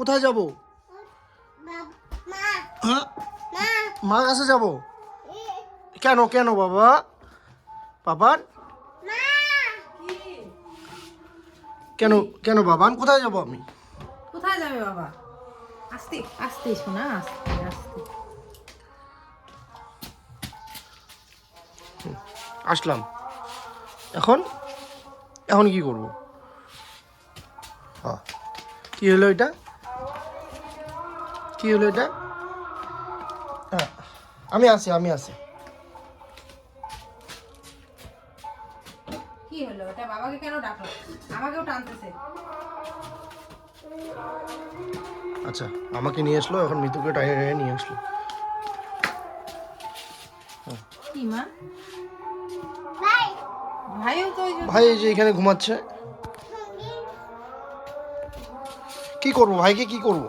কোথায় যাব? হ্যাঁ? মার কাছে যাব? কেন কেন বাবা? বাবার কেন কেন বাবান? কোথায় যাব আমি? কোথায় যাবে বাবা? আস্তে আস্তে শোনা আস্তে আস্তে। আসলাম। এখন? এখন কি করব? হ্যাঁ। কি হলো এটা? কি হলো এটা? হ্যাঁ আমি আছি আমি আছি। কি হলো? এটা বাবাকে কেন ডাকলো? আমাকেও টানতেছে। আচ্ছা আমাকে নিয়ে আসলো এখন মৃত্যুকে টাইনে টাইনে নিয়ে আসলো। কি মা? ভাইও তো ভাই এই যে এখানে ঘুমাচ্ছে। কি করব? ভাইকে কি করব?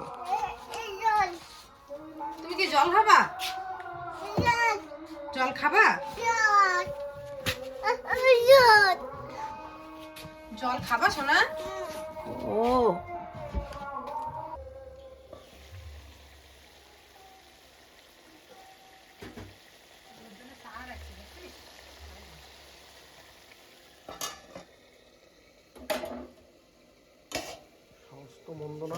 মন্দ না।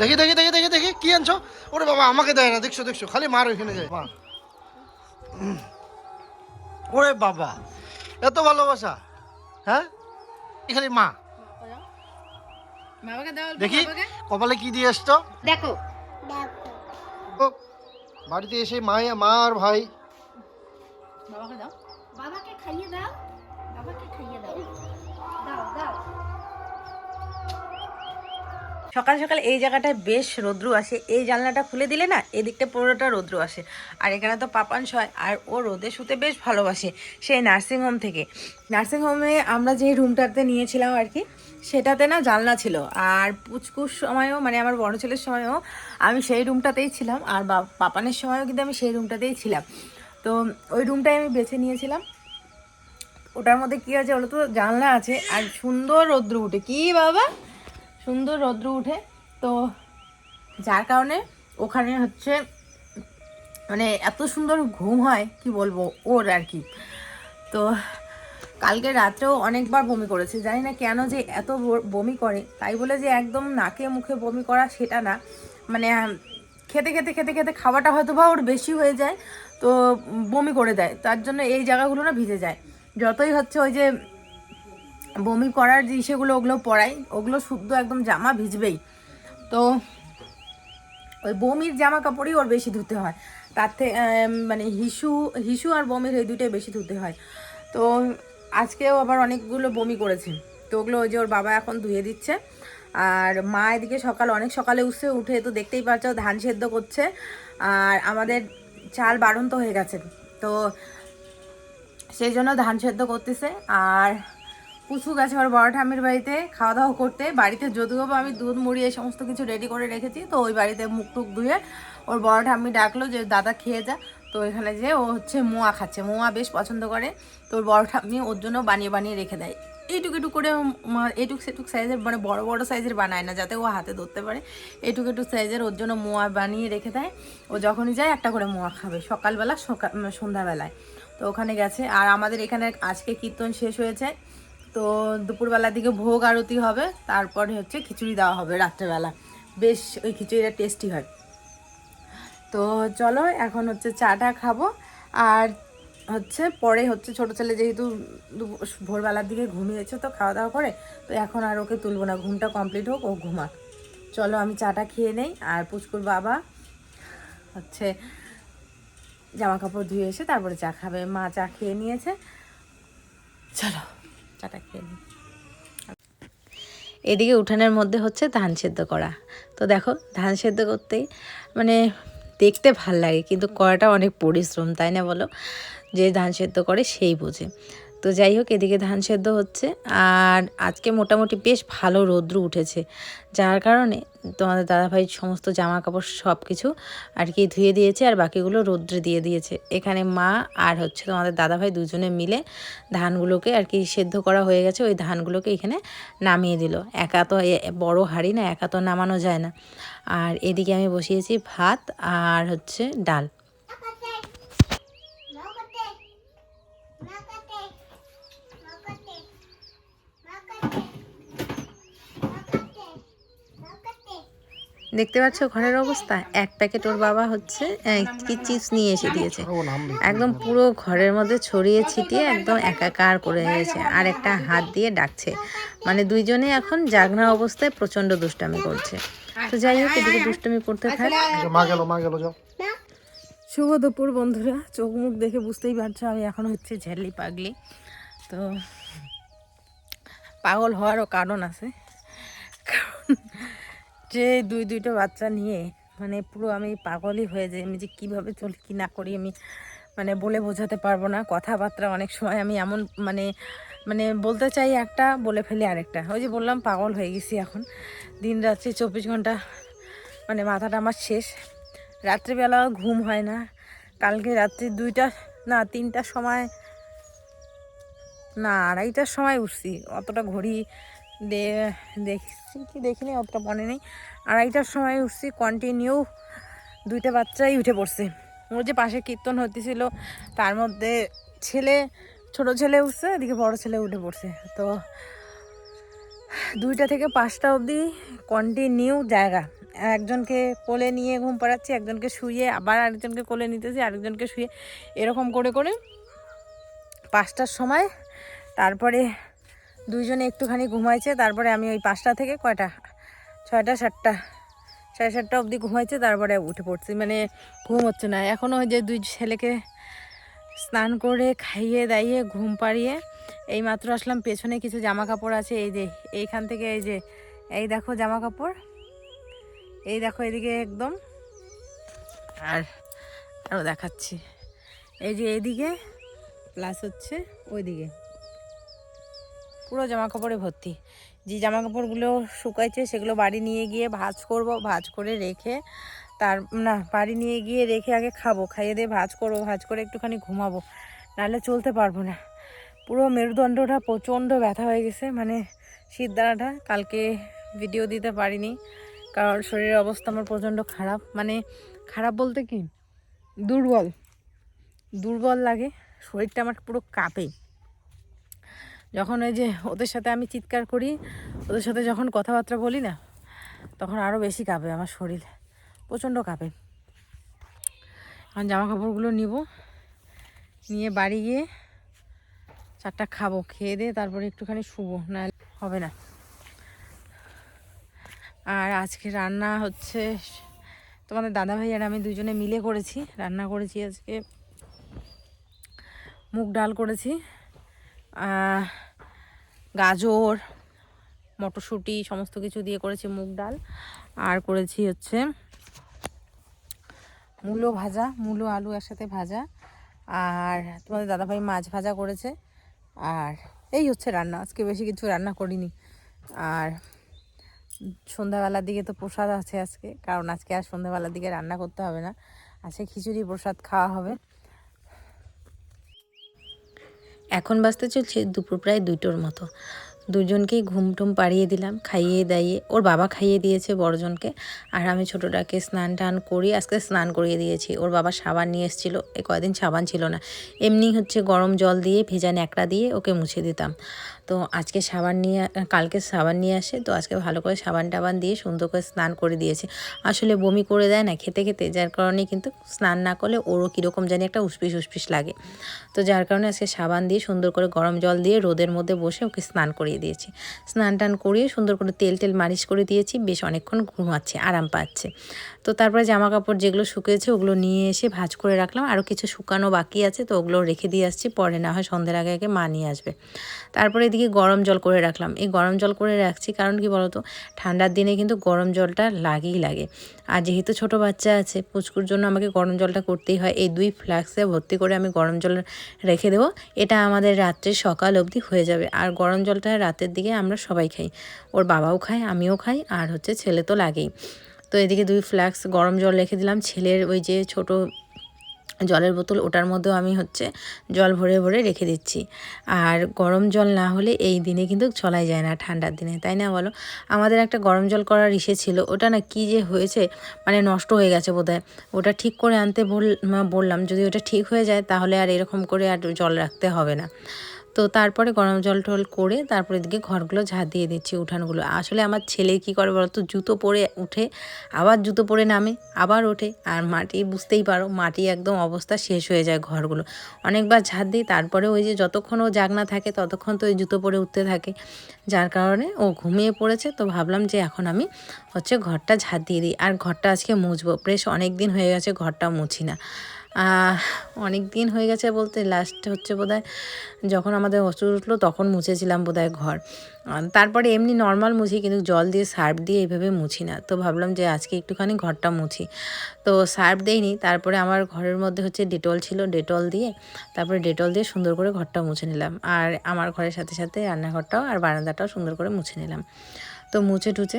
দেখি দেখি দেখি দেখি দেখি কি আনছো? ওরে বাবা আমাকে দেয় না দেখছ দেখছ খালি মার ওইখানে যায় মা। ওরে বাবা এত ভালোবাসা হ্যাঁ? এই খালি মা। বাবাকে দাও অল্প দেখি বাবাকে। কপালে কি দিয়ে এসছো দেখো। বাড়িতে এসে মা মা আর ভাই। বাবাকে দাও। বাবাকে খাইয়ে দাও। সকাল সকাল এই জায়গাটায় বেশ রৌদ্র আসে। এই জানলাটা খুলে দিলে না, এদিকটা পুরোটা রৌদ্র আসে। আর এখানে তো পাপান হয় আর ও রোদে শুতে বেশ ভালোবাসে সেই নার্সিংহোম থেকে। নার্সিংহোমে আমরা যে রুমটাতে নিয়েছিলাম আর কি, সেটাতে না জানলা ছিল। আর পুচকুর সময়ও মানে আমার বড় ছেলের সময়ও আমি সেই রুমটাতেই ছিলাম, আর পাপানের সময়ও কিন্তু আমি সেই রুমটাতেই ছিলাম। তো ওই রুমটাই আমি বেছে নিয়েছিলাম। ওটার মধ্যে কি আছে বলো তো জানলা আছে, আর সুন্দর রৌদ্র উঠে। কি বাবা? সুন্দর রৌদ্র উঠে। তো যার কারণে ওখানে হচ্ছে মানে এত সুন্দর ঘুম হয়, কি বলব, ওর আর কি। তো কালকে রাত্রেও অনেকবার বমি করেছে। জানি না কেন যে এত বমি করে। তাই বলে যে একদম নাকে মুখে বমি করা সেটা না। মানে খেতে খেতে খেতে খেতে খাওয়াটা হয়তো বা ওর বেশি হয়ে যায়, তো বমি করে দেয়। তার জন্য এই জায়গাগুলো না ভিজে যায়। যতই হচ্ছে ওই যে বমি করার যে ইসেগুলো, ওগুলো পরাই। ওগুলো শুদ্ধ একদম জামা ভিজবেই। তো ওই বমির জামা কাপড়ই ওর বেশি ধুতে হয়। তার থেকে মানে হিসু হিসু আর বমির এই দুটোই বেশি ধুতে হয়। তো আজকেও আবার অনেকগুলো বমি করেছে। তো ওগুলো ওই যে ওর বাবা এখন ধুয়ে দিচ্ছে। আর মা এদিকে সকাল, অনেক সকালে উঠছে, উঠে তো দেখতেই পাচ্ছ ধান সেদ্ধ করছে। আর আমাদের চাল বাড়ন্ত হয়ে গেছে। তো সেই জন্য ধান সেদ্ধ করতেছে। আর পুচু গেছে ওর বড় ঠাম্মির বাড়িতে খাওয়া দাওয়া করতে, বাড়িতে যদিও বা আমি দুধ, মুড়ি এই সমস্ত কিছু রেডি করে রেখেছি, তো ওই বাড়িতে মুখ টুক ধুয়ে ওর বড় ঠাম্মি ডাকলো যে, দাদা, খেয়ে যা। তো এখানে যে ও হচ্ছে মোয়া খাচ্ছে, মোয়া বেশ পছন্দ করে, তো ওর বড় ঠাম্মি ওর জন্য বানিয়ে বানিয়ে রেখে দেয়। এইটুক এটুক করে এটুক সেটুক সাইজের মানে বড় বড় সাইজের বানায় না, যাতে ও হাতে ধরতে পারে। এটুক এটুক সাইজের ওর জন্য মোয়া বানিয়ে রেখে দেয়। ও যখনই যায় একটা করে মোয়া খাবে, সকালবেলা, সকাল সন্ধ্যাবেলায়। তো ওখানে গেছে, আর আমাদের এখানে আজকে কীর্তন শেষ হয়েছে। তো দুপুরবেলার দিকে ভোগ আরতি হবে, তারপরে হচ্ছে খিচুড়ি দেওয়া হবে রাত্রেবেলা। বেশ ওই খিচুড়িটা টেস্টি হয়। তো চলো এখন হচ্ছে চাটা খাব, আর হচ্ছে পরে হচ্ছে ছোট ছেলে যেহেতু ভোরবেলার দিকে ঘুমিয়েছে তো খাওয়া দাওয়া করে, তো এখন আর ওকে তুলবো না, ঘুমটা কমপ্লিট হোক, ও ঘুমাক। চলো আমি চাটা খেয়ে নেই, আর পুচকুর বাবা হচ্ছে জামা কাপড় ধুয়ে এসে তারপরে চা খাবে। মা চা খেয়ে নিয়েছে। চলো। চাটা খেয়ে নিই। এদিকে উঠানের মধ্যে হচ্ছে ধান সেদ্ধ করা। তো দেখো, ধান সেদ্ধ করতেই মানে দেখতে ভালো লাগে, কিন্তু করাটা অনেক পরিশ্রম, তাই না বলো? যে ধান সেদ্ধ করে সেই বোঝে। তো যাই হোক, এদিকে ধান সেদ্ধ হচ্ছে। আর আজকে মোটামুটি বেশ ভালো রৌদ্র উঠেছে। যার কারণে তোমাদের দাদাভাই সমস্ত জামা কাপড় সব কিছু আর কি ধুয়ে দিয়েছে আর বাকিগুলো রৌদ্রে দিয়ে দিয়েছে। এখানে মা আর হচ্ছে তোমাদের দাদাভাই দুজনে মিলে ধানগুলোকে আর কি সেদ্ধ করা হয়ে গেছে। ওই ধানগুলোকে এখানে নামিয়ে দিল। একা তো বড় হাঁড়ি না, একা তো নামানো যায় না। আর এদিকে আমি বসিয়েছি ভাত আর হচ্ছে ডাল। দেখতে পাচ্ছ ঘরের অবস্থা? এক প্যাকেট ওর বাবা হচ্ছে কি চিপস নিয়ে এসে দিয়েছে। একদম পুরো ঘরের মধ্যে ছড়িয়ে ছিটিয়ে একদম একাকার করে দিয়েছে আর একটা হাত দিয়ে ডাকছে। মানে দুইজনে এখন জাগনা অবস্থায় প্রচণ্ড দুষ্টামি করছে। তো যাই হোক এদিকে দুষ্টামি করতে থাক। এই যে মা গেল মা গেল যাও। শুভ দুপুর বন্ধুরা। চোখ মুখ দেখে বুঝতেই পারছ আমি এখন হচ্ছে ঝেলি পাগলি। তো পাগল হওয়ারও কারণ আছে। কারণ যে দুই, দুইটা বাচ্চা নিয়ে মানে পুরো আমি পাগলই হয়ে যাই। আমি যে কীভাবে চলি, কী না করি আমি মানে বলে বোঝাতে পারব না। কথাবার্তা অনেক সময় আমি এমন মানে মানে বলতে চাই একটা, বলে ফেলি আরেকটা। ওই যে বললাম, পাগল হয়ে গেছি এখন। দিন রাত্রি চব্বিশ ঘণ্টা মানে মাথাটা আমার শেষ। রাত্রিবেলা ঘুম হয় না। কালকে রাত্রি দুইটা, না, তিনটার সময়, না, আড়াইটার সময় উঠছি। অতটা ঘড়ি দেখছি কি দেখিনি, অতটা মনে নেই। আড়াইটার সময় উঠছি কন্টিনিউ দুইটা বাচ্চাই উঠে পড়ছে। ওর যে পাশে কীর্তন হতেছিল তার মধ্যে ছেলে, ছোট ছেলে উঠছে, এদিকে বড় ছেলে উঠে পড়ছে। তো দুইটা থেকে পাঁচটা অবধি কন্টিনিউ জায়গা। একজনকে কোলে নিয়ে ঘুম পাড়াচ্ছি, একজনকে শুয়ে আবার আরেকজনকে কোলে নিতেছি, আরেকজনকে শুয়ে এরকম করে করে পাঁচটার সময়, তারপরে দুইজনে একটুখানি ঘুমাইছে, তারপরে আমি ওই পাঁচটা থেকে কয়টা? ছয়টা, সাতটা। সাড়ে সাতটা অবধি ঘুমাইছে, তারপরে উঠে পড়ছি। মানে ঘুম হচ্ছে না। এখনও ওই যে দুই ছেলেকে স্নান করে খাইয়ে দাইয়ে ঘুম পাড়িয়ে এই মাত্র আসলাম, পেছনে কিছু জামা কাপড় আছে। এই যে, এইখান থেকে এই যে, এই দেখো জামা কাপড় এই দেখো এদিকে একদম। আর আরও দেখাচ্ছি। এই যে এইদিকে প্লাস হচ্ছে ওইদিকে। পুরো জামা কাপড়ে ভর্তি। যে জামা কাপড়গুলো শুকাইছে সেগুলো বাড়ি নিয়ে গিয়ে ভাঁজ করব, ভাজ করে রেখে তার, না, বাড়ি নিয়ে গিয়ে রেখে আগে খাব, খাইয়ে দিয়ে ভাজ করব, ভাজ করে একটুখানি ঘুমাবো। নাহলে চলতে পারব না। পুরো মেরুদণ্ডটা প্রচণ্ড ব্যথা হয়ে গেছে মানে শীত দ্বারাটা কালকে ভিডিও দিতে পারিনি, কারণ শরীরের অবস্থা আমার প্রচণ্ড খারাপ। মানে খারাপ বলতে কি? দুর্বল। দুর্বল লাগে, শরীরটা আমার পুরো কাঁপে। যখন ওই যে ওদের সাথে আমি চিৎকার করি, ওদের সাথে যখন কথাবার্তা বলি না, তখন আরও বেশি কাঁপে আমার শরীর, প্রচণ্ড কাঁপে। এখন জামা কাপড়গুলো নিব, নিয়ে বাড়ি গিয়ে চারটা খাব, খেয়ে দিয়ে তারপরে একটুখানি শুবো না হবে না। আর আজকে রান্না হচ্ছে, তোমাদের দাদাভাই আর আমি দুজনে মিলে করেছি, রান্না করেছি আজকে, মুগ ডাল করেছি গাজর, মটরশুঁটি, সমস্ত কিছু দিয়ে করেছি মুগ ডাল। আর করেছি হচ্ছে মূলো ভাজা, মূলো আলু একসাথে ভাজা। আর তোমাদের দাদাভাই মাছ ভাজা করেছে। আর এই হচ্ছে রান্না, আজকে বেশি কিছু রান্না করিনি। আর সন্ধ্যাবেলার দিকে তো প্রসাদ আছে আজকে, কারণ আজকে আর সন্ধ্যাবেলার দিকে রান্না করতে হবে না। আজকে খিচুড়ি, প্রসাদ খাওয়া হবে। এখন বাঁচতে চলছে দুপুর প্রায় দুটোর মতো। দুজনকেই ঘুম টুম পাড়িয়ে দিলাম, খাইয়ে দাইয়ে। ওর বাবা খাইয়ে দিয়েছে বড়জনকে। আর আমি ছোটোটাকে স্নান টান করি আজকে স্নান করিয়ে দিয়েছি। ওর বাবা সাবান নিয়ে এসেছিল, এ কয়দিন সাবান ছিল না। এমনি হচ্ছে গরম জল দিয়ে, ভেজা ন্যাকড়া দিয়ে ওকে মুছে দিতাম। তো আজকে সাবান নিয়ে, কালকে সাবান নিয়ে আসে, তো আজকে ভালো করে সাবান টাবান দিয়ে সুন্দর করে স্নান করে দিয়েছি। আসলে বমি করে দেয় না, খেতে খেতে, যার কারণে কিন্তু স্নান না করলে ওরও কীরকম জানি একটা উসপিস উসপিস লাগে। তো যার কারণে আজকে সাবান দিয়ে সুন্দর করে গরম জল দিয়ে রোদের মধ্যে বসে ওকে স্নান করিয়ে দিয়েছি। স্নান টান করিয়ে সুন্দর করে তেল টেল মালিশ করে দিয়েছি, বেশ অনেকক্ষণ ঘুমাচ্ছে, আরাম পাচ্ছে। তো তারপরে জামা কাপড় যেগুলো শুকিয়েছে ওগুলো নিয়ে এসে ভাজ করে রাখলাম, আরও কিছু শুকানো বাকি আছে, তো ওগুলো রেখে দিয়ে আসছি, পরে না হয় সন্ধ্যের আগে আগে মা নিয়ে আসবে। তারপরে এদিকে গরম জল করে রাখলাম। এই গরম জল করে রাখছি কারণ কি বলতো? ঠান্ডার দিনে কিন্তু গরম জলটা লাগেই লাগে। আর যেহেতু ছোট বাচ্চা আছে, পুচকুর জন্য আমাকে গরম জলটা করতেই হয়। এই দুই ফ্লাক্সে ভর্তি করে আমি গরম জল রেখে দেবো। এটা আমাদের রাত্রে সকাল অবধি হয়ে যাবে। আর গরম জলটা রাতের দিকে আমরা সবাই খাই। ওর বাবাও খায়, আমিও খাই, আর হচ্ছে ছেলে তো লাগেই। তো এদিকে দুই ফ্লাক্স গরম জল রেখে দিলাম। ছেলের ওই যে ছোট জলের বোতল ওটার মধ্যেও আমি হচ্ছে জল ভরে ভরে রেখে দিচ্ছি। আর গরম জল না হলে এই দিনে কিন্তু চলাই যায় না ঠান্ডার দিনে, তাই না বলো? আমাদের একটা গরম জল করার ইসে ছিল, ওটা না কি যে হয়েছে মানে নষ্ট হয়ে গেছে বোধহয়। ওটা ঠিক করে আনতে বললাম, যদি ওটা ঠিক হয়ে যায় তাহলে আর এরকম করে আর জল রাখতে হবে না। তো তারপরে গরম জল টল করে তারপরে এদিকে ঘরগুলো ঝাঁট দিয়ে দিচ্ছি উঠানগুলো। আসলে আমার ছেলে কি করে বলতো? জুতো পরে উঠে, আবার জুতো পরে নামে, আবার ওঠে। আর মাটি, বুঝতেই পারো, মাটি একদম অবস্থা শেষ হয়ে যায় ঘরগুলো। অনেকবার ঝাঁট দিই, তারপরে ওই যে যতক্ষণ ও জাগনা থাকে, ততক্ষণ তো ওই জুতো পরে উঠতে থাকে। যার কারণে ও ঘুমিয়ে পড়েছে, তো ভাবলাম যে এখন আমি হচ্ছে ঘরটা ঝাঁট দিয়ে দিই। আর ঘরটা আজকে মুছবো, বেশ অনেক দিন হয়ে গেছে ঘরটা মুছি না। অনেক দিন হয়ে গেছে বলতে লাস্ট হচ্ছে বোধহয় যখন আমাদের অসুর উঠল তখন মুছেছিলাম বোধহয় ঘর। তারপরে এমনি নর্মাল মুছি, কিন্তু জল দিয়ে সার্ফ দিয়ে এইভাবে মুছি না। তো ভাবলাম যে আজকে একটুখানি ঘরটা মুছি। তো সার্ফ দেইনি, তারপরে আমার ঘরের মধ্যে হচ্ছে ডেটল ছিল, ডেটল দিয়ে তারপরে ডেটল দিয়ে সুন্দর করে ঘরটা মুছে নিলাম। আর আমার ঘরের সাথে সাথে রান্নাঘরটাও আর বারান্দাটাও সুন্দর করে মুছে নিলাম। তো মুছে টুছে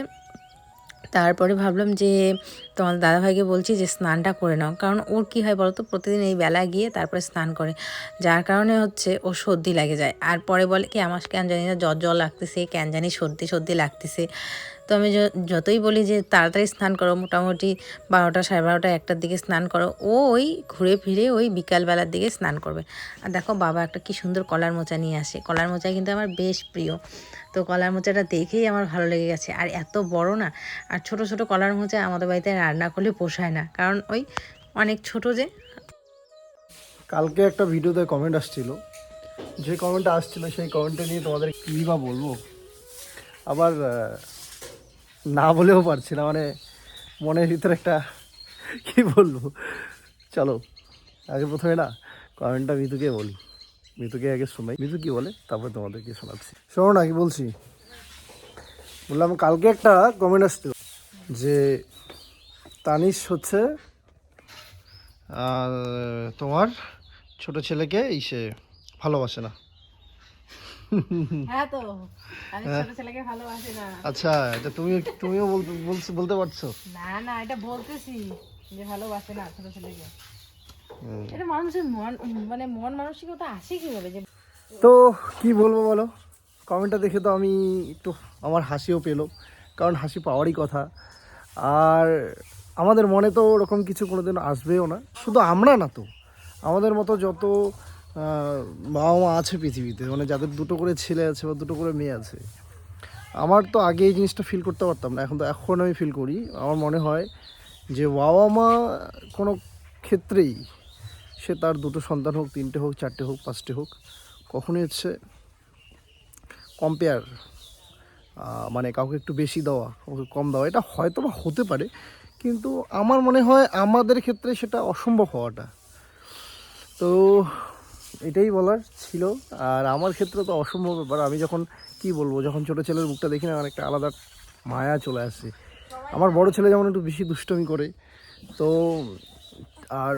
তারপরে ভাবলাম যে তোমার দাদাভাইকে বলছি যে স্নানটা করে নাও। কারণ ওর কী হয় বলো তো প্রতিদিন এই বেলা গিয়ে তারপরে স্নান করে। যার কারণে হচ্ছে ও সর্দি লাগে যায়। আর পরে বলে কি, আমার কেন জানি না জ্বর জ্বর লাগতেছে, কেন জানি সর্দি সর্দি লাগতেছে। তো আমি যতই বলি যে তাড়াতাড়ি স্নান করো, মোটামুটি বারোটা সাড়ে বারোটা একটার দিকে স্নান করো, ও ওই ঘুরে ফিরে ওই বিকালবেলার দিকে স্নান করবে। আর দেখো বাবা একটা কি সুন্দর কলার মোচা নিয়ে আসে। কলার মোচা কিন্তু আমার বেশ প্রিয়। তো কলার মোচাটা দেখেই আমার ভালো লেগে গেছে। আর এত বড় না, আর ছোট ছোট কলার মোচা আমাদের বাড়িতে রান্না করলে পোষায় না। কারণ ওই অনেক ছোট যে। কালকে একটা ভিডিওতে কমেন্ট আসছিল। যে কমেন্টটা আসছিল সেই কমেন্টটা নিয়ে তোমাদের কী বা বলব? আবার না বলেও পারছি না মানে মনের ভিতরে একটা, কি বলব? চলো, আগে প্রথমে না কমেন্টটা মিতুকে বলি। মিতুকে আগে শোনাই। মিতু কি বলে? তারপর তোমাদেরকে শোনাচ্ছি। শোনো না কি বলছি। বললাম, কালকে একটা কমেন্ট আসছিল যে, তানিশ হচ্ছে, আর তোমার ছোট ছেলেকে ইসে ভালোবাসে না। হ্যাঁ তো আমি ছোট ছেলেকে ভালোবাসি না। আচ্ছা এটা তুমি তুমিও বলতে বলতে পারছ? না না এটা বলতেছি যে ভালোবাসে না ছোট ছেলেকে। এটা মানুষের মন মানে মন মানসিকতা আসে কীভাবে যে তো কি বলব বলো? কমেন্টটা দেখে তো আমি একটু আমার হাসিও পেল কারণ হাসি পাওয়ারই কথা। আর আমাদের মনে তো ওরকম কিছু কোনোদিন আসবেও না। শুধু আমরা না তো আমাদের মতো যত বাবা মা আছে পৃথিবীতে মানে যাদের দুটো করে ছেলে আছে বা দুটো করে মেয়ে আছে। আমার তো আগে এই জিনিসটা ফিল করতে পারতাম না, এখন তো এখন আমি ফিল করি। আমার মনে হয় যে বাবা মা কোনো ক্ষেত্রেই সে তার দুটো সন্তান হোক, তিনটে হোক, চারটে হোক, পাঁচটে হোক, কখনোই হচ্ছে কম্পেয়ার মানে কাউকে একটু বেশি দেওয়া, কাউকে কম দেওয়া। এটা হয়তো বা হতে পারে, কিন্তু আমার মনে হয় আমাদের ক্ষেত্রে সেটা অসম্ভব হওয়াটা। তো এটাই বলার ছিল। আর আমার ক্ষেত্রে তো অসম্ভব ব্যাপার। আমি যখন কি বলব, যখন ছোটো ছেলের মুখটা দেখি না একটা আলাদা মায়া চলে আসে। আমার বড় ছেলে যেমন একটু বেশি দুষ্টমি করে, তো আর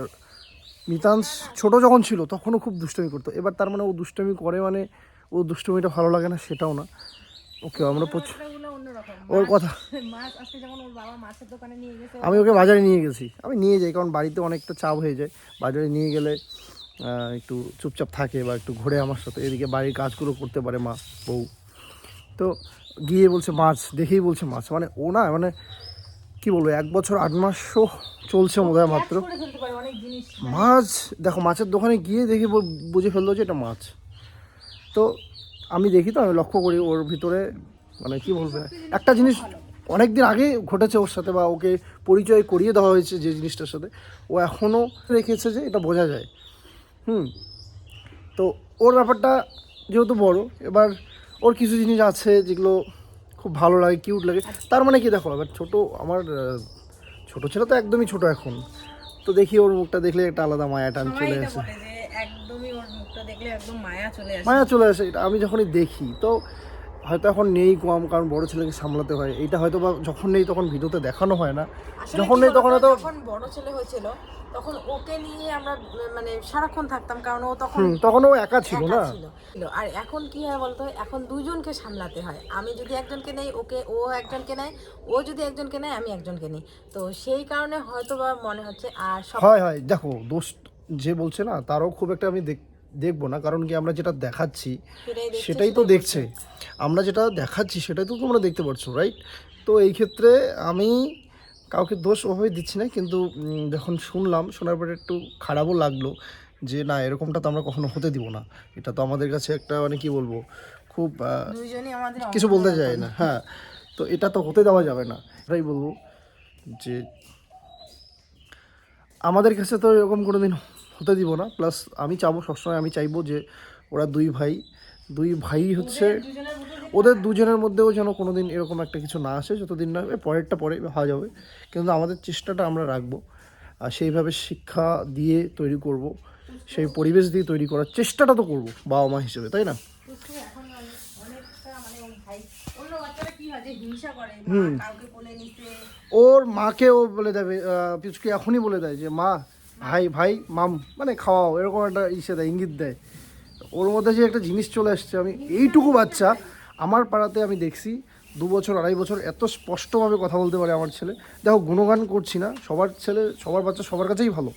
মিতাংশ ছোট যখন ছিল, তখনও খুব দুষ্টমি করতো। এবার তার মানে ও দুষ্টমি করে মানে ও দুষ্টমিটা ভালো লাগে না, সেটাও না। ওকে, আমরা প্রচুর ওর কথা আমি ওকে বাজারে নিয়ে গেছি। আমি নিয়ে যাই, কারণ বাড়িতে অনেকটা চাপ হয়ে যায়। বাজারে নিয়ে গেলে একটু চুপচাপ থাকে বা একটু ঘুরে আমার সাথে। এদিকে বাড়ির কাজগুলো করতে পারে মা বউ। তো গিয়ে বলছে মাছ। দেখেই বলছে মাছ। মানে ও না মানে কি বলব এক বছর আট মাসও চলছে মনে হয় মাত্র। মাছ দেখো মাছের দোকানে গিয়ে দেখে বুঝে ফেলল যে এটা মাছ। তো আমি দেখি তো আমি লক্ষ্য করি ওর ভিতরে মানে কি বলব একটা জিনিস অনেক দিন আগে ঘটেছে ওর সাথে বা ওকে পরিচয় করিয়ে দেওয়া হয়েছে যে জিনিসটার সাথে। ও এখনও রেখেছে যে এটা বোঝা যায়। হুম। তো ওর ব্যাপারটা যেহেতু বড় এবার ওর কিছু জিনিস আছে যেগুলো খুব ভালো লাগে কিউট লাগে। তার মানে কি দেখো এবার ছোটো আমার ছোটো ছেলে তো একদমই ছোট এখন। তো দেখি ওর মুখটা দেখলে একটা আলাদা মায়া টান চলে আসে। একদমই ওর মুখটা দেখলে একদম মায়া চলে আসে। মায়া চলে আসে এটা আমি যখনই দেখি তো হয়তো এখন নেই কম কারণ বড় ছেলেকে সামলাতে হয়। এটা হয়তো বা যখন নেই তখন ভিডিওতে দেখানো হয় না। যখন নেই তখন হয়তো যখন বড় ছেলে হয়েছিল তখন ওকে নিয়ে আমরা মানে সারাক্ষণ থাকতাম কারণ ও তখন তখন ও একা ছিল না। আর এখন কি হয় বলতো এখন দুজনকে সামলাতে হয়। আমি যদি একজনকে নেই ওকে ও একজনকে নেয় ও যদি একজনকে নেয় আমি একজনকে নিই। তো সেই কারণে হয়তো বা মনে হচ্ছে আর সব হয় হয়। দেখো দোষ যে বলছে না তারও খুব একটা আমি দেখ- দেখব না। কারণ কি আমরা যেটা দেখাচ্ছি সেটাই তো দেখছে। আমরা যেটা দেখাচ্ছি সেটাই তো তোমরা দেখতে পাচ্ছ রাইট তো এই ক্ষেত্রে আমি কাউকে দোষ ওভাবে দিচ্ছি না কিন্তু যখন শুনলাম শোনার পরে একটু খারাপও লাগল যে না এরকমটা তো আমরা কখনো হতে দিব না। এটা তো আমাদের কাছে একটা মানে কি বলব খুব কিছু বলতে চাই না হ্যাঁ। তো এটা তো হতে দেওয়া যাবে না। এটাই বলব যে আমাদের কাছে তো এরকম কোনো দিন হতে দিব না। প্লাস আমি চাবো সবসময় আমি চাইব যে ওরা দুই ভাই দুই ভাই হচ্ছে, ওদের দুজনের মধ্যেও যেন কোনো দিন এরকম একটা কিছু না আসে, যতদিন না, এ পরেরটা পরে হওয়া যাবে। কিন্তু আমাদের চেষ্টাটা আমরা রাখব, আর সেইভাবে শিক্ষা দিয়ে তৈরি করব, সেই পরিবেশ দিয়ে তৈরি করার চেষ্টাটা তো করব, বাবা মা হিসেবে, তাই না? মানে ওর মাকে ও বলে দেবে পিচকি এখনই বলে দেয় যে, মা, ভাই ভাই, মাম মানে খাওয়াও। এরকম একটা ইসে দেয়, ইঙ্গিত দেয়। ওর মধ্যে যে একটা জিনিস চলে আসছে, আমি এইটুকু বাচ্চা আমার পাড়াতে আমি দেখছি, দু বছর, আড়াই বছর এত স্পষ্টভাবে কথা বলতে পারে আমার ছেলে। দেখো, গুণগান করছি না, সবার ছেলে, সবার বাচ্চা সবার কাছেই ভালো।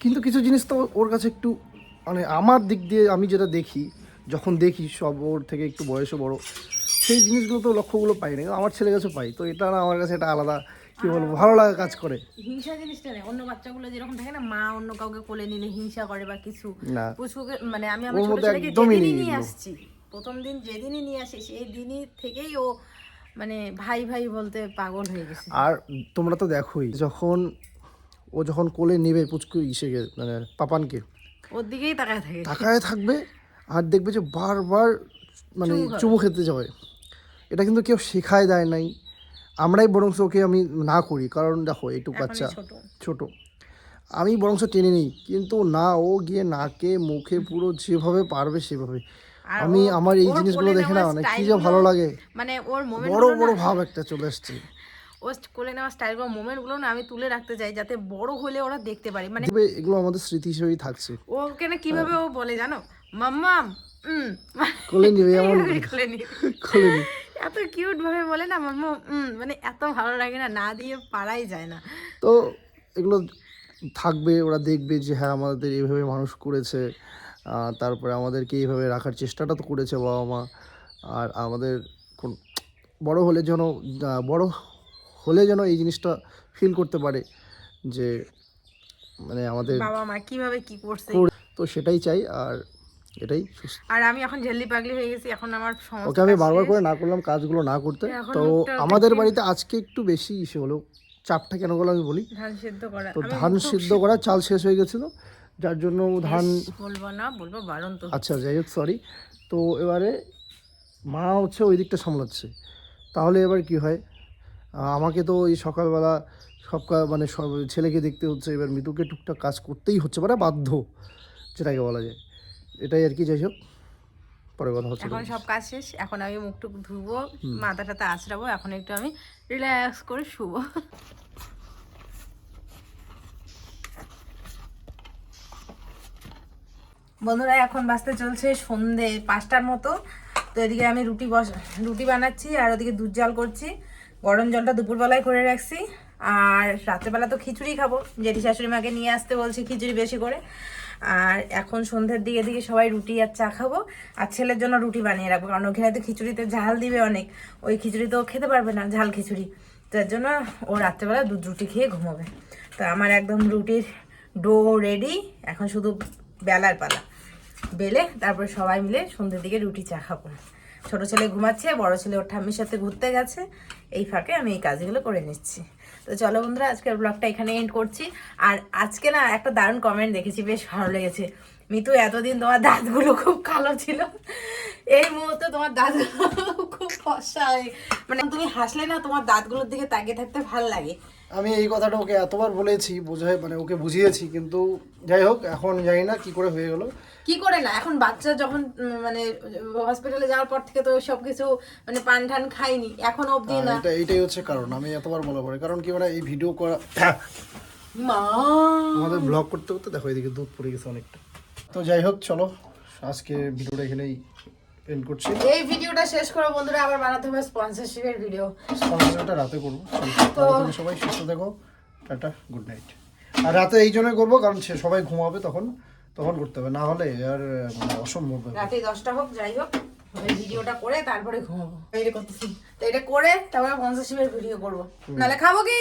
কিন্তু কিছু জিনিস তো ওর কাছে একটু মানে আমার দিক দিয়ে আমি যেটা দেখি, যখন দেখি সব ওর থেকে একটু বয়সে বড়, সেই জিনিসগুলো তো লক্ষ্যগুলো পাই না আমার ছেলের কাছে পাই। তো এটা না আমার কাছে এটা আলাদা কি বলব ভালো লাগা কাজ করে। হিংসা জিনিসটা নেই অন্য বাচ্চাগুলো যেরকম থাকে না মা অন্য কাউকে কোলে নিলে হিংসা করে বা কিছু। না। পুচকুকে মানে আমি আমার ছোট ছেলেকে যেদিনই নিয়ে। আসছি প্রথম দিন যেদিনই নিয়ে আসি সেই দিনই থেকেই ও মানে ভাই ভাই বলতে পাগল হয়ে গেছে। আর তোমরা তো দেখোই যখন ও যখন কোলে নেবে পুচকু ইসেকে মানে পাপানকে ওর দিকেই তাকায় থাকে। তাকায় থাকবে আর দেখবে যে বারবার মানে চুমু খেতে যাবে। এটা কিন্তু কেউ শেখায় দেয় নাই। আমরাই বরং ওকে আমি না করি কারণ দেখো একটু বাচ্চা ছোট। আমি বরংস টেনে নিই কিন্তু না ও গিয়ে নাকে মুখে পুরো যেভাবে পারবে সেভাবে। আমি আমার এই জিনিসগুলো দেখে না মানে কি যে ভালো লাগে। মানে ওর বড় বড় ভাব একটা চলে আসছে ও কোলে নেওয়া স্টাইল বা মোমেন্টগুলো না আমি তুলে রাখতে চাই যাতে বড় হলে ওরা দেখতে পারে। মানে এগুলো আমাদের স্মৃতি হিসেবেই থাকছে। ওকে না কীভাবে ও বলে জানো? মাম্মাম কোলে নিবে এমন কোলে নিয়ে এত কিউট ভাবে বলে না মাম্মা মানে এত ভালো লাগে না না দিয়ে পারাই যায় না। তো এগুলো থাকবে ওরা দেখবে যে হ্যাঁ আমাদের এইভাবে মানুষ করেছে তারপরে আমাদেরকে এইভাবে রাখার চেষ্টাটা তো করেছে বাবা মা। আর আমাদের কোন বড় হলে যেন বড় হলে যেন এই জিনিসটা ফিল করতে পারে যে মানে আমাদের বাবা মা কীভাবে কি করছে। তো সেটাই চাই আর এটাই আর আমি এখন ঝেল্লি পাগলি হয়ে গেছি এখন আমার ওকে আমি বারবার করে না করলাম কাজগুলো না করতে। তো আমাদের বাড়িতে আজকে একটু বেশি ইসে হলো। চাপটা কেন গেলো আমি বলি? ধান সিদ্ধ করা। তো ধান সিদ্ধ করা চাল শেষ হয়ে গেছিল যার জন্য ধান বলব না বলব বারণ তো আচ্ছা যাই হোক সরি তো এবারে মা হচ্ছে ওই দিকটা সামলাচ্ছে। তাহলে এবার কি হয়? আমাকে তো এই সকালবেলা সব মানে সব ছেলেকে দেখতে হচ্ছে এবার মৃদুকে টুকটাক কাজ করতেই হচ্ছে মানে বাধ্য যেটাকে বলা যায়। এটাই আর কি যাই হোক পরে কথা হচ্ছে এখন সব কাজ শেষ এখন আমি মুখ টুক ধুবো মাথা টাথা আঁচড়াবো এখন একটু আমি রিল্যাক্স করে শুবো। বন্ধুরা এখন বাজতে চলছে সন্ধে পাঁচটার মতো। তো এদিকে আমি রুটি বস রুটি বানাচ্ছি আর ওদিকে দুধ জাল করছি। গরম জলটা দুপুরবেলায় করে রাখছি। আর রাত্রেবেলা তো খিচুড়ি খাব। জেঠি শাশুড়ি মাকে নিয়ে আসতে বলছি খিচুড়ি বেশি করে। আর এখন সন্ধ্যের দিকে দিকে সবাই রুটি আর চা খাব, আর ছেলের জন্য রুটি বানিয়ে রাখব, কারণ ওখানে তো খিচুড়িতে ঝাল দিবে অনেক। ওই খিচুড়ি তো খেতে পারবে না, ঝাল খিচুড়ি। তার জন্য ও রাত্রেবেলা দুধ রুটি খেয়ে ঘুমোবে। তো আমার একদম রুটির ডো রেডি, এখন শুধু বেলার পালা। বেলে তারপর সবাই মিলে সন্ধ্যের দিকে রুটি চা খাব। ছোটো ছেলে ঘুমাচ্ছে, বড় ছেলে ওর ঠাম্মির সাথে ঘুরতে গেছে। এই ফাঁকে আমি এই কাজগুলো করে নিচ্ছি। তো চলো বন্ধুরা, আজকের ব্লগটা এখানে এন্ড করছি। আর আজকে না একটা দারুণ কমেন্ট দেখেছি, বেশ ভালো লেগেছে। মিতু, এতদিন তোমার দাঁতগুলো খুব কালো ছিল। এই মুহূর্তে তোমার দাঁতগুলো খুব ফর্সা হয়ে মানে তুমি হাসলে না তোমার দাঁতগুলোর দিকে তাকিয়ে থাকতে ভালো লাগে। আমি এই কথাটা ওকে এতবার বলেছি বোঝাই মানে ওকে বুঝিয়েছি, কিন্তু যাই হোক, এখন জানি না কি করে হয়ে গেল। কি করে না? এখন বাচ্চা যখন মানে হসপিটালে যাওয়ার পর থেকে তো সব কিছু মানে পান ঠান খাইনি এখন অবধি না। এটা এইটাই হচ্ছে কারণ আমি এতবার বলা পরে কারণ কি মানে এই ভিডিও করা মা! আমাদের ব্লগ করতে করতে দেখো এদিকে দুধ পড়ে গেছে অনেকটা। তো যাই হোক চলো আজকে ভিডিওটা এখানেই এন্ড করছি। এই ভিডিওটা শেষ করো বন্ধুরা আবার বানাতে হবে স্পন্সরশিপের ভিডিও স্পন্সরটা রাতে করব। তো তুমি সবাই সুস্থ দেখো টাটা গুড নাইট আর রাতে এই জন্যই করব কারণ সে সবাই ঘুমাবে তখন। তখন করতে হবে না হলে আর মানে অসম্ভব। রাতে দশটা হোক যাই হোক ওই ভিডিওটা করে তারপরে ঘুমাবো। এটা করতেছি। তো এটা করে তারপরে স্পন্সরশিপের ভিডিও করব। নাহলে খাব কি?